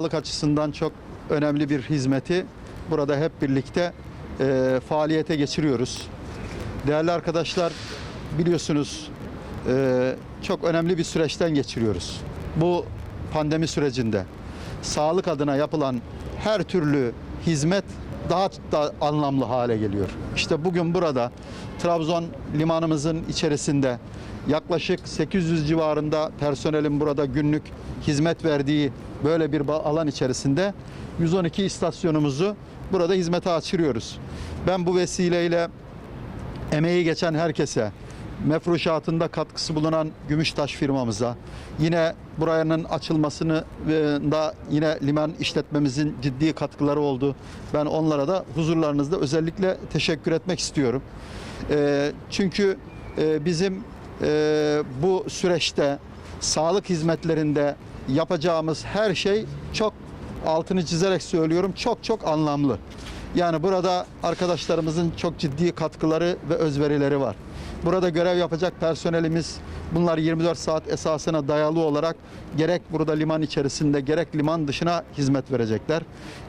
Sağlık açısından çok önemli bir hizmeti burada hep birlikte e, faaliyete geçiriyoruz. Değerli arkadaşlar biliyorsunuz e, çok önemli bir süreçten geçiriyoruz. Bu pandemi sürecinde sağlık adına yapılan her türlü hizmet daha da anlamlı hale geliyor. İşte bugün burada Trabzon limanımızın içerisinde yaklaşık 800 civarında personelin burada günlük hizmet verdiği böyle bir alan içerisinde 112 istasyonumuzu burada hizmete açırıyoruz. Ben bu vesileyle emeği geçen herkese, mefruşatında katkısı bulunan Gümüştaş firmamıza, yine buranın açılmasını e, da yine liman işletmemizin ciddi katkıları oldu. Ben onlara da huzurlarınızda özellikle teşekkür etmek istiyorum. E, Çünkü e, bizim bu süreçte sağlık hizmetlerinde yapacağımız her şey çok altını çizerek söylüyorum çok çok anlamlı. Yani burada arkadaşlarımızın çok ciddi katkıları ve özverileri var. Burada görev yapacak personelimiz bunlar 24 saat esasına dayalı olarak gerek burada liman içerisinde gerek liman dışına hizmet verecekler.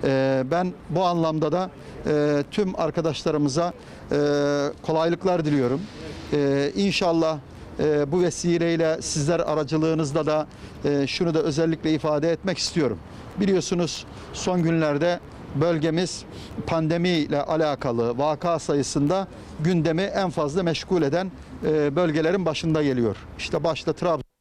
Ee, ben bu anlamda da e, tüm arkadaşlarımıza e, kolaylıklar diliyorum. Ee, İnşallah e, bu vesileyle sizler aracılığınızda da e, şunu da özellikle ifade etmek istiyorum. Biliyorsunuz son günlerde bölgemiz pandemi ile alakalı vaka sayısında gündemi en fazla meşgul eden e, bölgelerin başında geliyor. İşte başta Trabzon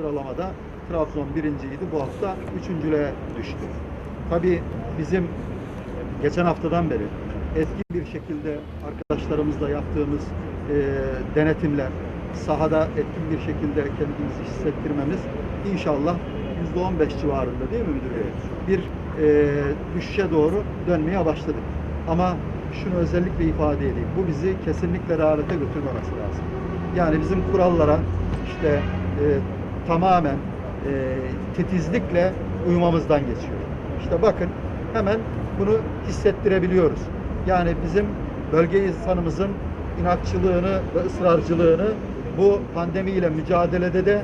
sıralamada Trabzon birinciydi. Bu hafta üçüncülüğe düştü. Tabii bizim geçen haftadan beri etkin bir şekilde arkadaşlarımızla yaptığımız e, denetimler, sahada etkin bir şekilde kendimizi hissettirmemiz inşallah %15 civarında değil mi müdür bey? Bir e, düşüşe doğru dönmeye başladık. Ama şunu özellikle ifade edeyim. Bu bizi kesinlikle rehavete götürmemesi lazım. Yani bizim kurallara işte e, tamamen e, titizlikle uymamızdan geçiyor. İşte bakın hemen bunu hissettirebiliyoruz. Yani bizim bölge insanımızın inatçılığını ve ısrarcılığını bu pandemiyle mücadelede de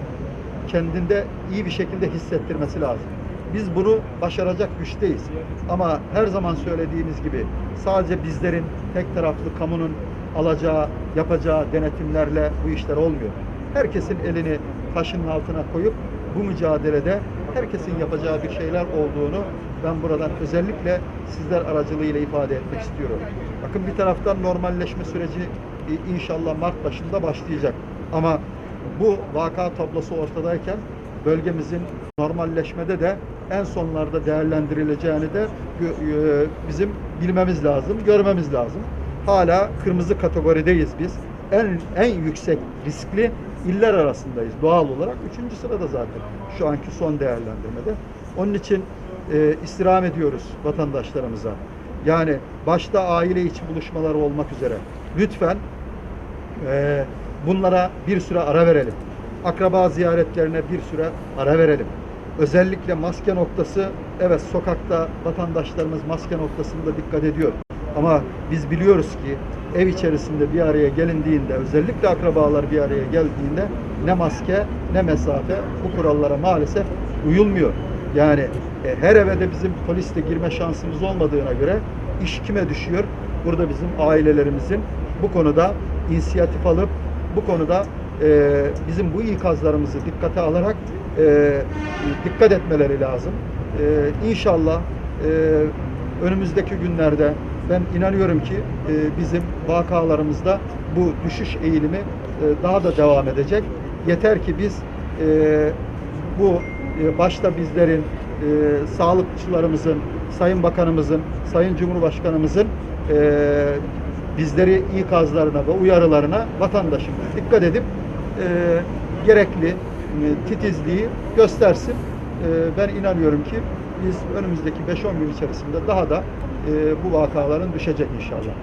kendinde iyi bir şekilde hissettirmesi lazım. Biz bunu başaracak güçteyiz. Ama her zaman söylediğimiz gibi sadece bizlerin tek taraflı kamunun alacağı, yapacağı denetimlerle bu işler olmuyor. Herkesin elini taşın altına koyup bu mücadelede herkesin yapacağı bir şeyler olduğunu ben buradan özellikle sizler aracılığıyla ifade etmek istiyorum. Bakın bir taraftan normalleşme süreci e, inşallah Mart başında başlayacak. Ama bu vaka tablosu ortadayken bölgemizin normalleşmede de en sonlarda değerlendirileceğini de e, bizim bilmemiz lazım, görmemiz lazım. Hala kırmızı kategorideyiz biz. En en yüksek riskli iller arasındayız doğal olarak. Üçüncü sırada zaten şu anki son değerlendirmede. Onun için e, istirham ediyoruz vatandaşlarımıza. Yani başta aile içi buluşmaları olmak üzere lütfen e, bunlara bir süre ara verelim. Akraba ziyaretlerine bir süre ara verelim. Özellikle maske noktası, evet sokakta vatandaşlarımız maske noktasında dikkat ediyor. Ama biz biliyoruz ki ev içerisinde bir araya gelindiğinde, özellikle akrabalar bir araya geldiğinde ne maske ne mesafe bu kurallara maalesef uyulmuyor. Yani e, her eve de bizim polisle girme şansımız olmadığına göre iş kime düşüyor? Burada bizim ailelerimizin bu konuda inisiyatif alıp bu konuda e, bizim bu ikazlarımızı dikkate alarak e, dikkat etmeleri lazım. E, inşallah e, önümüzdeki günlerde ben inanıyorum ki e, bizim vakalarımızda bu düşüş eğilimi e, daha da devam edecek. Yeter ki biz e, bu e, başta bizlerin, e, sağlıkçılarımızın, Sayın Bakanımızın, Sayın Cumhurbaşkanımızın e, bizleri ikazlarına ve uyarılarına vatandaşımız dikkat edip e, gerekli e, titizliği göstersin. E, ben inanıyorum ki biz önümüzdeki 5-10 gün içerisinde daha da e, bu vakaların düşecek inşallah.